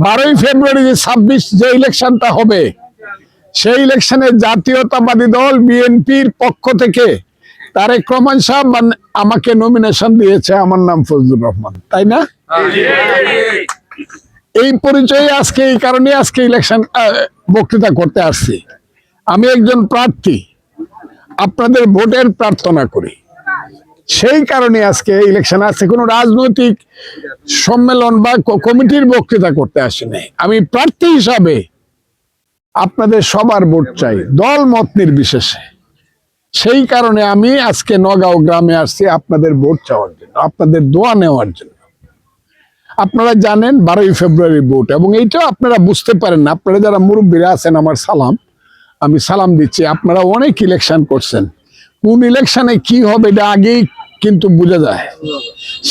বারোই ফেব্রুয়ারি যে ছাব্বিশ যে ইলেকশনটা হবে, সেই ইলেকশনে জাতীয়তাবাদী দল বিএনপির পক্ষ থেকে তারেক রহমান সাহেব মান- আমাকে নমিনেশন দিয়েছে, আমার নাম ফজলুর রহমান। তাই না? এই পরিচয়ে আজকে, এই কারণে আজকে ইলেকশন বক্তৃতা করতে আসছি। আমি একজন প্রার্থী, আপনাদের ভোটের প্রার্থনা করি। সেই কারণে আজকে ইলেকশন আছে কোনো রাজনৈতিক সম্মেলন বা কমিটির বক্তৃতা করতে আসেনি। আমি প্রার্থী হিসাবে আপনাদের সবার ভোট চাই, দল মত নির্বিশেষে। সেই কারণে আমি আজকে নগাঁও গ্রামে আসছি আপনাদের ভোট চাওয়ার জন্য, আপনাদের দোয়া নেওয়ার জন্য। আপনারা জানেন বারোই ফেব্রুয়ারি ভোট এবং এইটাও আপনারা বুঝতে পারেন না। আপনারা যারা মুরব্বীরা আছেন, আমার সালাম। আমি সালাম দিচ্ছি। আপনারা অনেক ইলেকশন করছেন। কোন ইলেকশনে কি হবে এটা আগেই কিন্তু বোঝা যায়।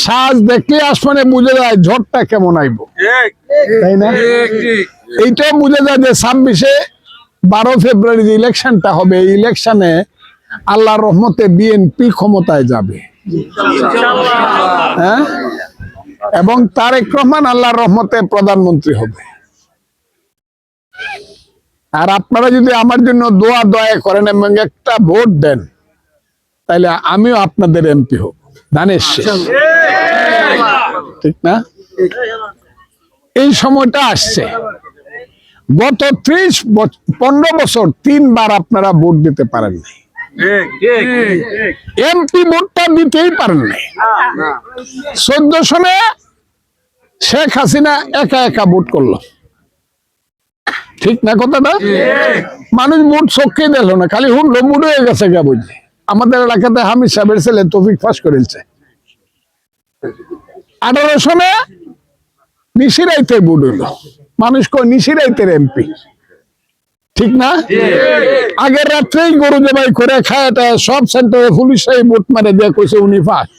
সাজ দেখলে আসমানে বোঝা যায় ঝড়টা কেমন আইব। তাই না? এইটাও বোঝা যায় যে ছাব্বিশে বারো ফেব্রুয়ারি যে ইলেকশনটা হবে এই ইলেকশনে আল্লাহর রহমতে বিএনপি ক্ষমতায় যাবে। হ্যাঁ? এবং তারেক রহমান আল্লাহর রহমতে প্রধানমন্ত্রী হবে। আর আপনারা যদি আমার জন্য দোয়া দয়া করেন এবং একটা ভোট দেন তাহলে আমিও আপনাদের এমপি ধানের শেষ। ঠিক না? এই সময়টা আসছে। গত ত্রিশ পনেরো বছর তিনবার আপনারা ভোট দিতে পারেন নাই। এমপি ভোটটা দিতেই পারেন নাই। চোদ্দ সনে শেখ হাসিনা একা একা ভোট করল। ঠিক না কথাটা? মানুষ ভোট চোখে দিল না, খালি হুড়লো মুড হয়ে গেছে গা বুঝলি। আমাদের এলাকাতে হামিদ সাহেবের ছেলে তফিক ফাঁস করেছে। আঠারো সনে নিশিরাইতে ভোট হইল মানুষ কয়, নিশিরাইতের এমপি। ঠিক না? আগের রাত্রেই গরু জবাই করে খায় এটা সব সেন্টারে পুলিশ ভোট মারে দিয়ে কইছে উনি ফাঁস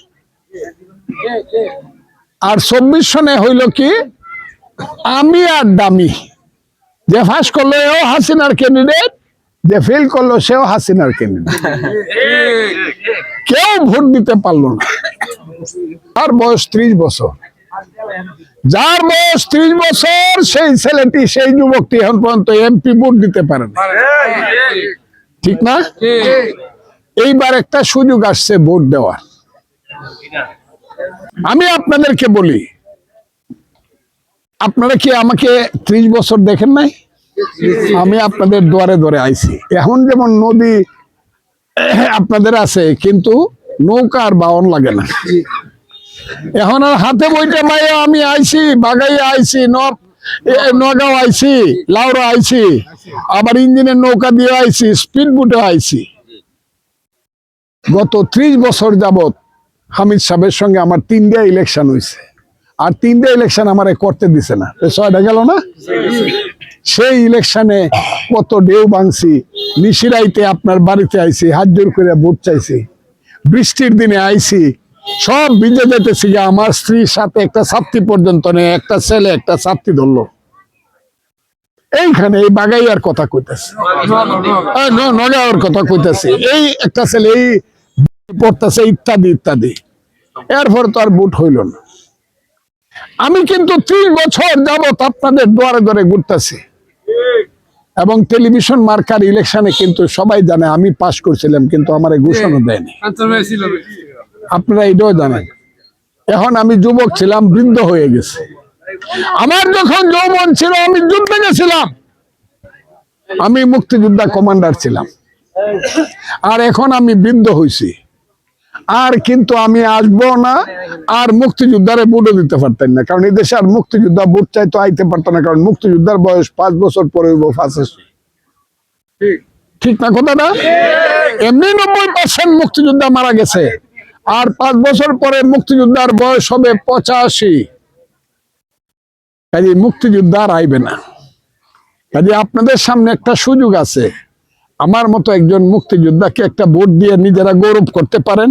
আর চব্বিশ সনে হইল কি, আমি আর দামি। যে ফাঁস করল হাসিনার ক্যান্ডিডেট যে ফেল করল, সেও হাসিনার ক্যান্ডিডেট কেউ ভোট দিতে পারল না। তার বয়স ত্রিশ বছর। যার বয়স ত্রিশ বছর, সেই ছেলেটি, সেই যুবকটি এখন পর্যন্ত এমপি ভোট দিতে পারে না। ঠিক না? এইবার একটা সুযোগ আসছে ভোট দেওয়ার। আমি আপনাদেরকে বলি, আপনারা কি আমাকে ত্রিশ বছর দেখেন নাই? আমি আপনাদের দুয়ারে দুয়ারে আইছি। এখন যেমন নদী আপনাদের আছে, কিন্তু নৌকা আর বাহন লাগে না। এখন আর হাতে বইটা মাইয়া আমি আইছি, বাগাইয়া আইছি নগাঁও আইছি, লাউরা আইছি, আবার ইঞ্জিনের নৌকা দিয়ে আইছি, স্পিড বুটে আইছি। গত ত্রিশ বছর যাবত হামিদ সাহেবের সঙ্গে আমার তিনটা ইলেকশন হয়েছে আর তিনটা ইলেকশন আমারে করতে দিছে না। ছয়টা গেল না? সেই ইলেকশনে কত ঢেউ ভাঙছি নিশিরাইতে আপনার বাড়িতে আইছি হাত জোর করে ভোট চাইছি। বৃষ্টির দিনে আইছি সব ভিজে যেতেছি যে আমার স্ত্রীর সাথে একটা ছাত্রী পর্যন্ত নেই একটা ছেলে একটা ছাত্রী ধরলো। এইখানে এই বাগাইয়ার কথা কইতেছে। আহ, ন- নগাঁওর কথা কইতেছে। এই একটা ছেলে এই পড়তেছে ইত্যাদি ইত্যাদি। এরপর তো আর বুট হইল না। আমি কিন্তু ত্রিশ বছর যাবত আপনাদের দুয়ারে দুয়ারে ঘুরতেছি। এবং টেলিভিশন মার্কার ইলেকশনে কিন্তু সবাই জানে, আমি পাশ করছিলাম, কিন্তু আমার ঘোষণা দেয়নি। আপনারা এটাও জানেন। এখন আমি যুবক ছিলাম, বৃদ্ধ হয়ে গেছে। আমার যখন যৌবন ছিল, আমি যুদ্ধে গেছিলাম আমি মুক্তিযোদ্ধা কমান্ডার ছিলাম। আর এখন আমি বৃদ্ধ হয়েছি আর কিন্তু আমি আসব না। আর মুক্তিযোদ্ধারে বুটও দিতে পারতেন না, কারণ এই দেশে আর মুক্তিযোদ্ধা বুট চাই তো আইতে পারতো না, কারণ মুক্তিযোদ্ধার বয়স পাঁচ বছর পরে হইব ফাঁসে ঠিক না কথাটা? এমনি নব্বই পার্সেন্ট মুক্তিযোদ্ধা মারা গেছে, আর পাঁচ বছর পরে মুক্তিযোদ্ধার বয়স হবে পঁচাশি। কাজে মুক্তিযোদ্ধা আর আইবে না। কাজে আপনাদের সামনে একটা সুযোগ আছে। আমার মতো একজন মুক্তিযোদ্ধাকে একটা ভোট দিয়ে নিজেরা গৌরব করতে পারেন।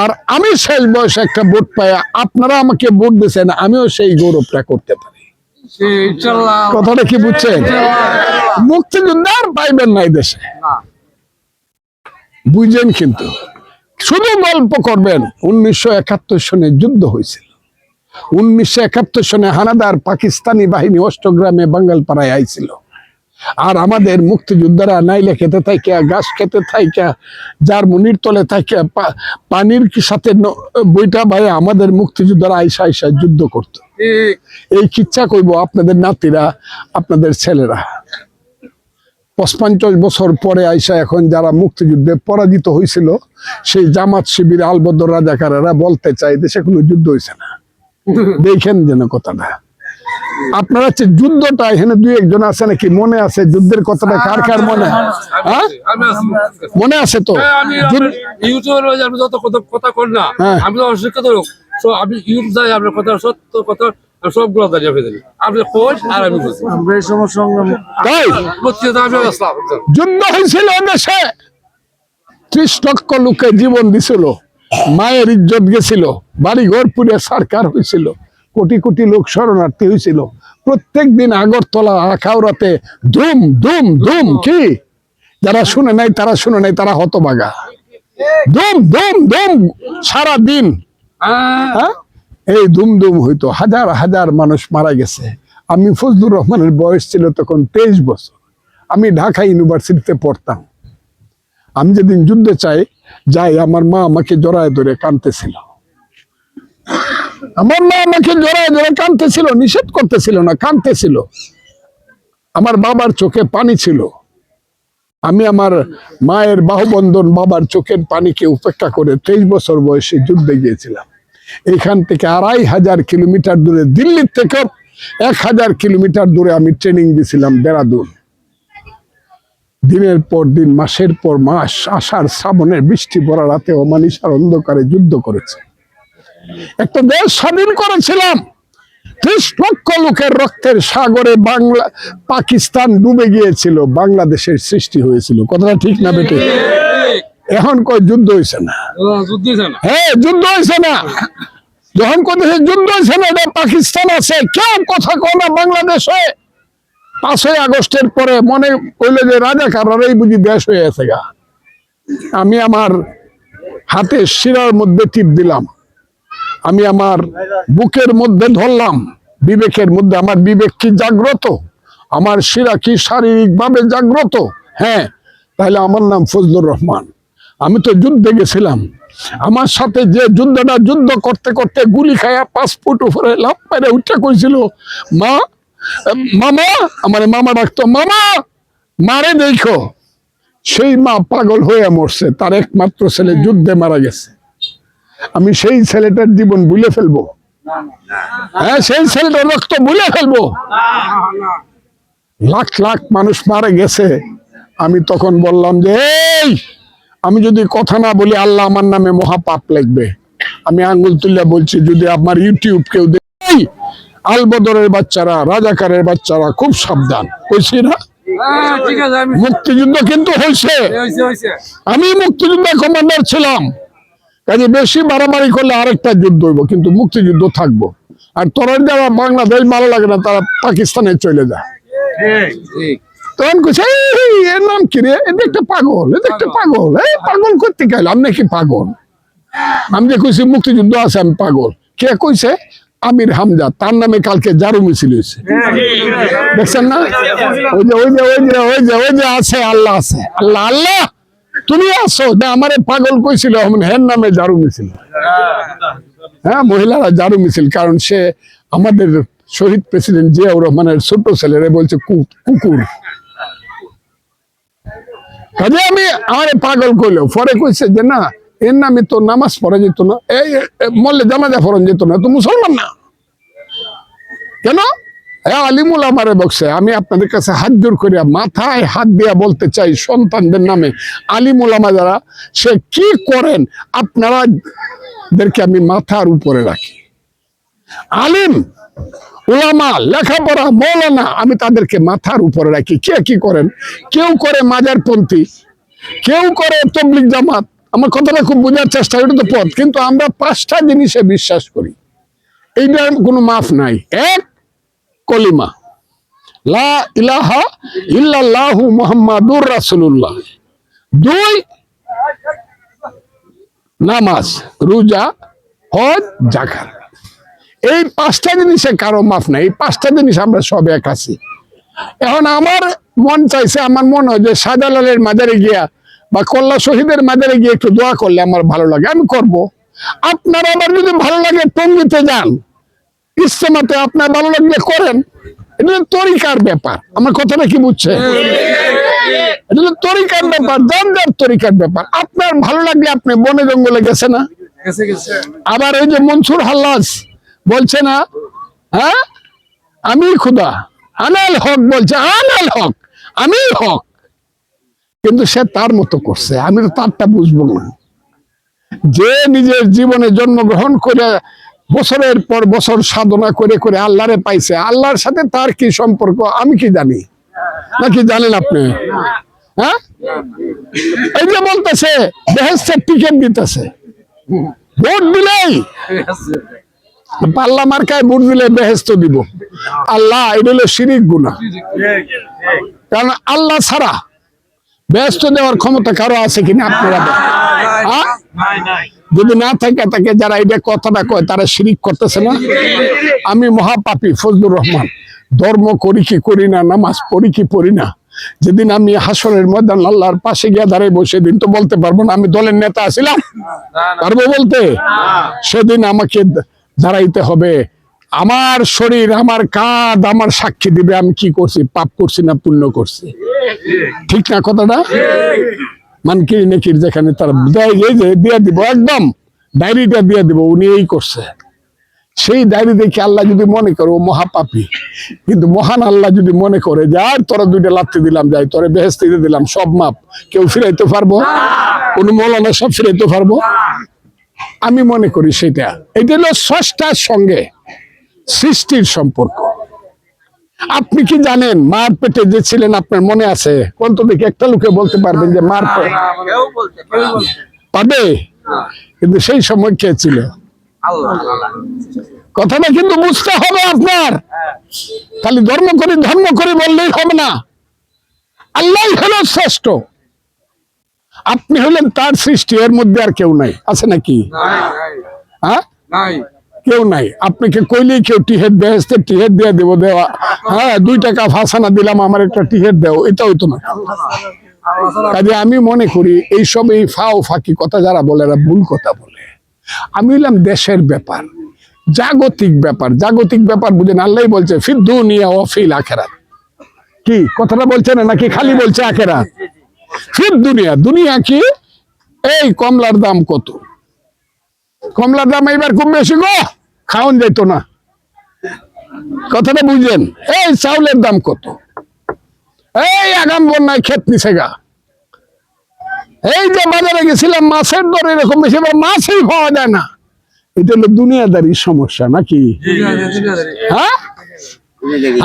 আর আমি শেষ বয়সে একটা ভোট পাই আপনারা আমাকে ভোট দিয়েছেন, আমিও সেই গৌরবটা করতে পারি। কথাটা কি বুঝছেন? মুক্তিযোদ্ধা আর পাইবেন না দেশে। বুঝেন কিন্তু? শুধু গল্প করবেন, উনিশশো একাত্তর সনে যুদ্ধ হয়েছিল। উনিশশো একাত্তর সনে হানাদার পাকিস্তানি বাহিনী অষ্টগ্রামে বাঙ্গালপাড়ায় আইছিল। আর আমাদের মুক্তিযোদ্ধারা নাইলে খেতে থাইকা গাছ খেতে থাইকা যার মুনির তলে থাইকা পানির সাথে বইটা ভাই আমাদের মুক্তিযোদ্ধারা আইসা আইসা যুদ্ধ করত। এই কিচ্ছা কইব আপনাদের নাতিরা আপনাদের ছেলেরা। পঁচপঞ্চাশ বছর পরে আইসা এখন যারা মুক্তিযুদ্ধে পরাজিত হয়েছিল সেই জামাত শিবির আলবদর রাজাকারেরা বলতে চাই দেশে কোনো যুদ্ধ হয়েছে না। দেখেন যেন কথাটা। আপনারা হচ্ছে যুদ্ধটা এখানে দুই একজন আছে নাকি? মনে আছে? যুদ্ধের কথাটা কার কার মনে? হ্যাঁ? মনে আছে তো? হ্যাঁ, আমি কথা কর না হ্যাঁ। আমি তো অশিক্ষিত লোক। আমি ইউটিউব যাই আপনার কথা সত্য কথা সবগুলো দাঁড়িয়ে ফেলি আপনি কোচ আর আমি বুঝি আমরা এই সময় তাই? মুক্তিযোদ্ধা আমি আসলাম যুদ্ধ হয়েছিল দেশে ত্রিশ লক্ষ লোকে জীবন দিছিল। মায়ের ইজ্জত গেছিল। বাড়ি ঘর পুড়ে সরকার হয়েছিল। কোটি কোটি লোক শরণার্থী হয়েছিল প্রত্যেক দিন আগরতলা আখাউড়াতে ধুম ধুম ধুম, কি? যারা শুনে নাই, তারা শুনে নাই, তারা হতবাগা। ধুম ধুম ধুম সারা দিন হ্যাঁ? এই দুম দুম হইতো। হাজার হাজার মানুষ মারা গেছে। আমি ফজলুর রহমানের বয়স ছিল তখন তেইশ বছর। আমি ঢাকা ইউনিভার্সিটিতে পড়তাম। আমি যেদিন যুদ্ধে চাই, যাই, আমার মা আমাকে জড়ায় ধরে কাঁদতেছিল। আমার মা আমাকে জড়ায় ধরে কাঁদতেছিল, নিষেধ করতেছিল না, কাঁদতেছিল। আমার বাবার চোখে পানি ছিল। আমি আমার মায়ের বাহুবন্ধন বাবার চোখের পানিকে উপেক্ষা করে তেইশ বছর বয়সে যুদ্ধে গিয়েছিলাম। এখান থেকে আড়াই হাজার কিলোমিটার দূরে, দিল্লির থেকে এক হাজার কিলোমিটার দূরে আমি ট্রেনিং দিয়েছিলাম দেরাদুন। দিনের পর দিন, মাসের পর মাস, আষাঢ়, শ্রাবণের বৃষ্টি পড়া রাতে অমানিসার অন্ধকারে যুদ্ধ করেছে। একটা দেশ স্বাধীন করেছিলাম। ত্রিশ লক্ষ লোকের রক্তের সাগরে বাংলা পাকিস্তান ডুবে গিয়েছিল বাংলাদেশের সৃষ্টি হয়েছিল। কথাটা ঠিক না বেটে? এখন কয় যুদ্ধ হয়েছে না? যুদ্ধ হ্যাঁ যুদ্ধ হয়েছে না। যখন কোথায় যুদ্ধ হয়েছে না এটা পাকিস্তান আছে কেউ কথা কয় না বাংলাদেশে। পাঁচই আগস্টের পরে মনে হইল যে রাজা রাজাকাররাই বুঝি দেশ হয়ে গেছে গা। আমি আমার হাতে শিরার মধ্যে টিপ দিলাম। আমি আমার বুকের মধ্যে ধরলাম। বিবেকের মধ্যে আমার বিবেক কি জাগ্রত? আমার শিরা কি শারীরিকভাবে জাগ্রত? হ্যাঁ তাহলে আমার নাম ফজলুর রহমান। আমি তো যুদ্ধে গেছিলাম। আমার সাথে যে যুদ্ধটা যুদ্ধ করতে করতে গুলি খায়া পাঁচ ফুট উপরে লাভ মেরে উঠে কইছিল, মা, মামা, আমার মামা ডাকতো, মামা, মারে দেখো। সেই মা পাগল হয়ে মরছে। তার একমাত্র ছেলে যুদ্ধে মারা গেছে। আমি সেই ছেলেটার জীবন ভুলে ফেলব। হ্যাঁ সেই ছেলেটার রক্ত ভুলে ফেলব। লাখ লাখ মানুষ মারা গেছে। আমি তখন বললাম যে এই আমি যদি কথা না বলি আল্লাহ আমার নামে মহাপাপ লিখবে। আমি আঙ্গুল তুলে বলছি যদি আমার ইউটিউব কেউ দেখে আলবদরের বাচ্চারা রাজাকারের বাচ্চারা খুব সাবধান। কইছি না? হ্যাঁ মুক্তিযুদ্ধ কিন্তু হয়েছে হয়েছে হয়েছে আমি মুক্তিযুদ্ধ কমান্ডার ছিলাম। কাজে বেশি মারামারি করলে আরেকটা যুদ্ধ হইব, কিন্তু মুক্তিযুদ্ধ থাকব। আর তোরা যারা বাংলাদেশ ভালো লাগে না, তারা পাকিস্তানে চলে যায়। আমির হামজা, তার নামে কালকে জারু মিছিল হয়েছে। দেখছেন না? ওই যে ওই যে ওই যে ওই যে ওই যে আছে, আল্লাহ আছে। আল্লাহ আল্লাহ! তুমি আছো যে আমারে পাগল কইছিল হের নামে জারু মিছিল। হ্যাঁ মহিলারা জারু মিছিল, কারণ সে আমাদের শহীদ প্রেসিডেন্ট জিয়াউর রহমানের ছোট ছেলেরে বলছে কুকুর। কাজে আমি, আমারে পাগল কইলো। পরে কইছে যে, না, এর নামে তো নামাজ পড়া যেত না, এই মল্লে জানাজা পড়ান যেত না, তো মুসলমান না। কেন? হ্যাঁ আলিমুল আমারে বকছে, আমি আপনাদের কাছে হাত জোর করিয়া মাথায় হাত দিয়া বলতে চাই সন্তানদের নামে আলিমুল আমা যারা, সে কি করেন আপনারা দেরকে আমি মাথার উপরে রাখি। আলিম, উলামা, লেখাপড়া, মৌলানা, আমি তাদেরকে মাথার উপরে রাখি। কে কি করেন? কেউ করে মাজারপন্থী, কেউ করে তবলিক জামাত। আমার কথাটা খুব বোঝার চেষ্টা, এটা তো পথ, কিন্তু আমরা পাঁচটা জিনিসে বিশ্বাস করি। এইটার কোনো মাফ নাই। এক কলিমা। লা ইলাহা ইল্লাল্লাহু মুহাম্মাদুর রাসূলুল্লাহ। দুই নামাজ, রোজা, হজ, জাকাত। এই পাঁচটা জিনিসে কারও মাফ নাই। এই পাঁচটা জিনিস আমরা সব এক আছি। এখন আমার মন চাইছে, আমার মনে হয় যে শাহজালালের মাজারে গিয়া বা কল্লা শহীদের মাজারে গিয়ে একটু দোয়া করলে আমার ভালো লাগে। আমি করব। আপনার আবার যদি ভালো লাগে, টঙ্গিতে যান। ইস্তেমাতে আপনার ভালো লাগলে করেন। এটা তরিকার ব্যাপার। আমার কথাটা কি বুঝছে এটা তরিকার ব্যাপার তরিকার ব্যাপার। আপনার ভালো লাগলে আপনি বনে জঙ্গলে গেছে না? আবার ওই যে মনসুর হাল্লাস বলছে না হ্যাঁ? আমি খুদা আনাল হক বলছে আনাল হক আমি হক। কিন্তু সে তার মতো করছে। আমি তো তারটা বুঝব না। যে নিজের জীবনে জন্মগ্রহণ করে বছরের পর বছর সাধনা করে করে আল্লাহরে পাইছে। আল্লাহর সাথে তার কি সম্পর্ক? আমি কি জানি? নাকি জানেন আপনি? হ্যাঁ? এই যে বলতেছে বেহেস্তের টিকিট দিতেছে। ভোট দিলেই। পাল্লা মার্কায় ভোট দিলে বেহেস্ত দিব। আল্লাহ, এটা হলো শিরিক গুণা কারণ আল্লাহ ছাড়া বেহেস্ত দেওয়ার ক্ষমতা কারও আছে কিনা আপনারা? যদি না থাকে তাকে যারা এটা কথাটা কয়, তারা শিরিক করতেছে না। আমি মহাপাপী ফজলুর রহমান, ধর্ম করি কি করি না, নামাজ পড়ি কি পড়ি না। যেদিন আমি হাসরের ময়দান আল্লাহর পাশে গিয়ে দাঁড়াইবো, সেদিন তো বলতে পারব না, আমি দলের নেতা আছিলাম। পারব বলতে? সেদিন আমাকে দাঁড়াইতে হবে। আমার শরীর, আমার কাঁধ, আমার সাক্ষী দিবে, আমি কি করছি? পাপ করছি না, পুণ্য করছি? ঠিক না কথাটা? মানকির নেকির যেখানে তার এই যে দিয়ে দিব একদম ডায়েরিটা দিয়ে দিব উনি এই করছে। সেই ডায়েরি দেখে আল্লাহ যদি মনে করে ও মহাপাপী কিন্তু মহান আল্লাহ যদি মনে করে যে আর তোরা দুইটা লাত্তি দিলাম যাই তোরে বেহেস্তিতে দিলাম সব মাপ কেউ ফিরাইতে পারব? কোন মৌলানা সব ফিরাইতে পারব? আমি মনে করি সেটা। এটা হলো স্রষ্টার সঙ্গে সৃষ্টির সম্পর্ক। আপনি কি জানেন মার পেটে যে ছিলেন আপনার মনে আছে? কোন তো দেখি একটা লোকে বলতে পারবেন যে মার পেটে পাবে কিন্তু সেই সময় কে ছিল? কথাটা কিন্তু বুঝতে হবে আপনার। খালি ধর্ম করে ধর্ম করে বললেই হবে না। আল্লাহ হলো শ্রেষ্ঠ। আপনি হলেন তার সৃষ্টি এর মধ্যে আর কেউ নাই। আছে নাকি? হ্যাঁ? কেউ নাই। আপনাকে কইলেই কেউ টিহেট বেহেস্তে টিহেট দিয়ে দেবো, দেওয়া। হ্যাঁ দুই টাকা ফাঁসানা দিলাম, আমার একটা টিহেট দেও, এটা হইতো না। কাজে আমি মনে করি, এইসব এই ফাও ফাঁকি কথা যারা বলে, এরা ভুল কথা বলে। আমি হইলাম দেশের ব্যাপার, জাগতিক ব্যাপার। জাগতিক ব্যাপার বুঝেন আল্লাহ বলছে ফির দুনিয়া ও ফিল আখেরাত। কি, কথাটা বলছে না নাকি খালি বলছে আখেরাত? ফির দুনিয়া দুনিয়া কি? এই কমলার দাম কত? কমলার দাম এবার খুব বেশি গো। খাওন যেত না। কথাটা বুঝলেন? এই চাউলের দাম কত? এই আগাম বন্যায় ক্ষেত নিছে গা। এই যে বাজারে গেছিলাম, মাছের দর এরকম বেশি মাছই পাওয়া যায় না। এটা হলো দুনিয়াদারির সমস্যা নাকি? হ্যাঁ?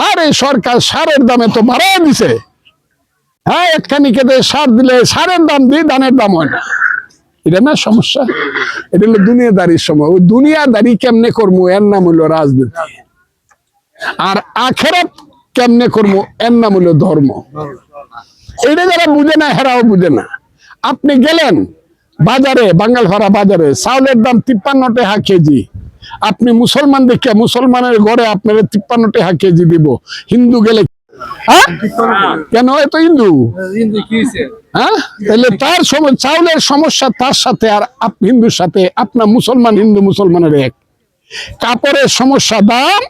আরে সরকার সারের দামে তো বাড়াই দিছে। হ্যাঁ একখানি কেটে সার দিলে সারের দাম দিয়ে ধানের দাম হয় না। এটা না সমস্যা? এটা হলো দুনিয়াদারির সময়। ওই দুনিয়াদারি কেমনে করব এর নাম হইল রাজনীতি। আর আখেরাত কেমনে করব এর নাম হইল ধর্ম। এটা যারা বুঝে না, হেরাও বুঝে না। আপনি গেলেন বাজারে, বাঙ্গালভাড়া বাজারে, চাউলের দাম তিপ্পান্ন টাকা কেজি। আপনি মুসলমান দেখে মুসলমানের ঘরে আপনার তিপ্পান্ন টাকা কেজি দিব। হিন্দু গেলে হ্যাঁ? কেন? এত হিন্দু। হিন্দু কি হ্যাঁ? তাহলে তার চাউলের সমস্যা তার সাথে আর আপ- হিন্দুর সাথে আপনার মুসলমান হিন্দু মুসলমানের এক। কাপড়ের সমস্যা দাম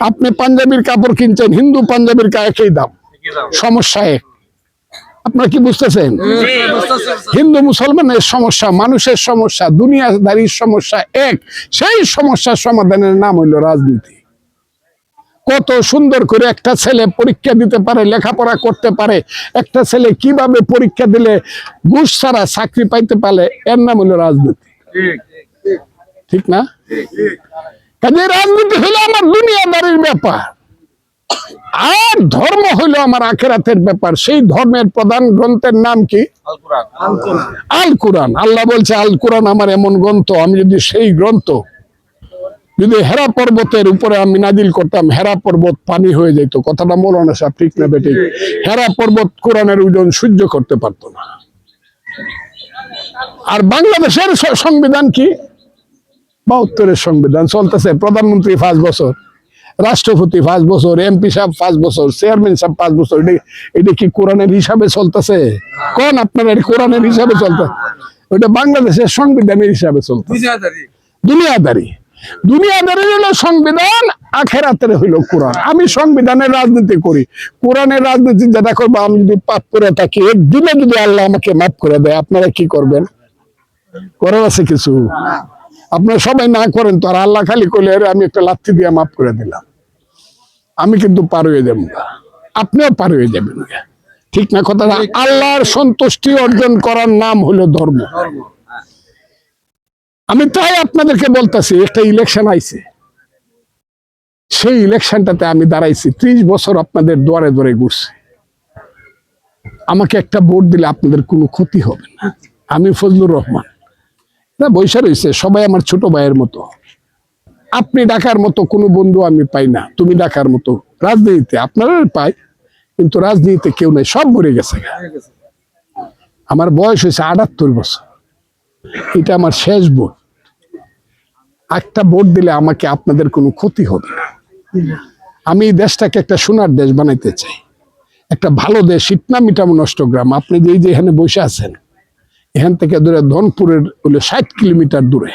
আপনি পাঞ্জাবির কাপড় কিনছেন হিন্দু পাঞ্জাবির কা- একই দাম। সমস্যা এক। আপনারা কি বুঝতেছেন? হিন্দু মুসলমানের সমস্যা মানুষের সমস্যা দুনিয়াদারির সমস্যা এক। সেই সমস্যার সমাধানের নাম হইল রাজনীতি। কত সুন্দর করে একটা ছেলে পরীক্ষা দিতে পারে লেখাপড়া করতে পারে। একটা ছেলে কীভাবে পরীক্ষা দিলে ঘুষ ছাড়া চাকরি পাইতে পারে এর নাম হলো রাজনীতি। ঠিক না? কাজে রাজনীতি হলো আমার দুনিয়াদারির ব্যাপার। আর ধর্ম হইল আমার আখেরাতের ব্যাপার। সেই ধর্মের প্রধান গ্রন্থের নাম কি? আল কোরআন আল্লাহ বলছে আল কোরআন আমার এমন গ্রন্থ আমি যদি সেই গ্রন্থ যদি হেরা পর্বতের উপরে আমি নাজিল করতাম হেরা পর্বত পানি হয়ে যেত। কথাটা মৌলানা সাহেব ঠিক না বেটি হেরা পর্বত কোরআনের ওজন সহ্য করতে পারতো না। আর বাংলাদেশের সংবিধান কি? বাহাত্তরের সংবিধান চলতেছে। প্রধানমন্ত্রী পাঁচ বছর রাষ্ট্রপতি পাঁচ বছর এমপি সাহেব পাঁচ বছর চেয়ারম্যান সাহেব পাঁচ বছর। এটা এটা কি কোরআনের হিসাবে চলতেছে? কোন আপনার এটা কোরআনের হিসাবে চলতে ওটা বাংলাদেশের সংবিধানের হিসাবে চলতে দুনিয়াদারি। দুনিয়াদারি হলো সংবিধান আখেরাতের হইল কোরআন। আমি সংবিধানের রাজনীতি করি। কোরআনের রাজনীতি যেটা করব আমি যদি পাপ করে থাকি একদিনে যদি আল্লাহ আমাকে মাফ করে দেয় আপনারা কি করবেন? করার আছে কিছু? আপনারা সবাই না করেন তো আর আল্লাহ খালি করলে "আরে আমি একটা লাথি দিয়ে মাফ করে দিলাম। আমি কিন্তু পার হয়ে যাব না। আপনিও পার হয়ে যাবেন ঠিক না কথা আল্লাহর সন্তুষ্টি অর্জন করার নাম হলো ধর্ম। আমি তাই আপনাদেরকে বলতেছি, একটা ইলেকশন আইছে। সেই ইলেকশনটাতে আমি দাঁড়াইছি, ত্রিশ বছর আপনাদের দুয়ারে দুয়ারে ঘুরছি। আমাকে একটা ভোট দিলে আপনাদের কোনো ক্ষতি হবে না। আমি ফজলুর রহমান। না বৈশা রয়েছে সবাই আমার ছোট ভাইয়ের মতো। আপনি ডাকার মতো কোনো বন্ধু আমি পাই না। তুমি ডাকার মতো। রাজনীতিতে আপনারা পাই, কিন্তু রাজনীতিতে কেউ নেই, সব মরে গেছে আমার বয়স হয়েছে আটাত্তর বছর। এটা আমার শেষ ভোট। একটা ভোট দিলে আমাকে আপনাদের কোনো ক্ষতি হবে না। আমি এই দেশটাকে একটা সোনার দেশ বানাইতে চাই। একটা ভালো দেশ, ইটনা মিটাম নষ্ট গ্রাম। আপনি যে এই যে এখানে বসে আছেন, এখান থেকে দূরে ধনপুরের হলো ষাট কিলোমিটার দূরে।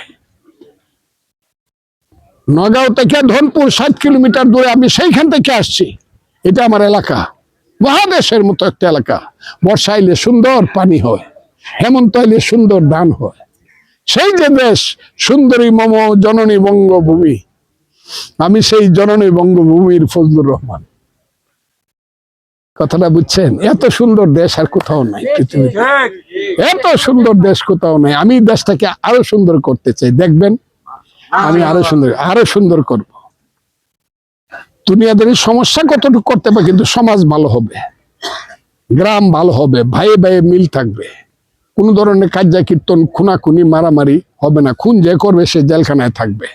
নগাঁও থেকে ধনপুর ষাট কিলোমিটার দূরে আমি সেইখান থেকে আসছি। এটা আমার এলাকা। মহাদেশের মতো একটা এলাকা। বর্ষা এলে সুন্দর পানি হয়, হেমন্ত এলে সুন্দর ধান হয়। সেই যে দেশ, সুন্দরী মম জননী বঙ্গভূমি। আমি সেই জননী বঙ্গভূমির ফজলুর রহমান। কথাটা বুঝছেন? এত সুন্দর দেশ আর কোথাও নাই পৃথিবীতে। এত সুন্দর দেশ কোথাও নাই। আমি দেশটাকে আরও সুন্দর করতে চাই। দেখবেন, আমি আরও সুন্দর আরও সুন্দর করব। দুনিয়াদের সমস্যা কতটুকু করতে পারে, কিন্তু সমাজ ভালো হবে। গ্রাম ভালো হবে, ভাইয়ে ভাইয়ে মিল থাকবে। কোন ধরনের কার্যা কীর্তন খুনাখুনি মারামারি হবে না। খুন যে করবে সে জেলখানায় থাকবে।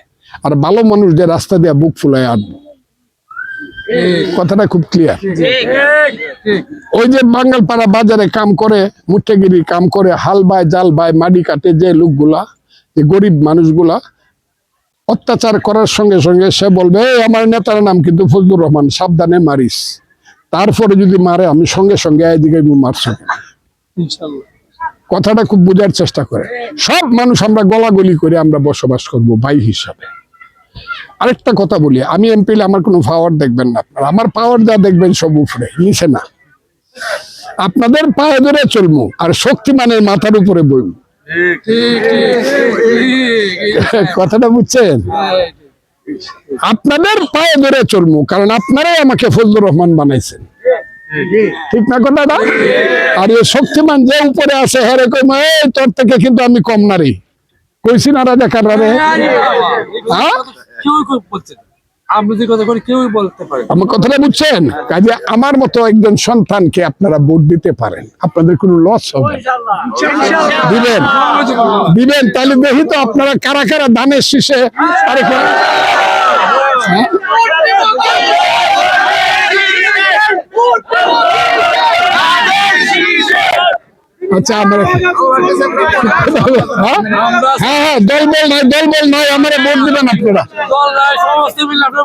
আর ভালো মানুষ যে রাস্তা দিয়ে বুক ফুলায় আনব। কথাটা খুব ক্লিয়ার ওই যে বাঙ্গালপাড়া বাজারে কাম করে মুঠেগিরি কাম করে হাল বায় জাল বায় মাটি কাটে যে লোকগুলা যে গরিব মানুষগুলা অত্যাচার করার সঙ্গে সঙ্গে সে বলবে "এই, আমার নেতার নাম কিন্তু ফজলুর রহমান সাবধানে মারিস। তারপরে যদি মারে আমি সঙ্গে সঙ্গে এদিকে মারছি। কথাটা খুব বোঝার চেষ্টা করে। সব মানুষ আমরা গলাগলি করে আমরা বসবাস করব ভাই হিসাবে। আরেকটা কথা বলি, আমি এমপি আমার কোনো পাওয়ার দেখবেন না। আপনারা আমার পাওয়ার যা দেখবেন সব উপরে, নিচে না। আপনাদের পায়ে ধরে চলবো আর শক্তি মানে মাথার উপরে বইব। কথাটা বুঝছেন? আপনাদের পায়ে ধরে চলবো, কারণ আপনারাই আমাকে ফজলুর রহমান বানাইছেন। ঠিক না কথাটা আর এই শক্তিমান যে উপরে আছে হ্যাঁ এই তোর থেকে কিন্তু আমি কম নারী কইছি না রাজা কার রে হ্যাঁ? আমার কথাটা বুঝছেন কাজে আমার মতো একজন সন্তানকে আপনারা ভোট দিতে পারেন আপনাদের কোনো লস হবে দিবেন দিবেন তাহলে দেখি তো আপনারা কারা কারা ধানের শীষে আরে হ্যাঁ? আচ্ছা আমার হ্যাঁ? হ্যাঁ হ্যাঁ দলবল নয় দলবল নয় আমার ভোট দিবেন আপনারা। দল নাই, সমস্ত মিলে আপনার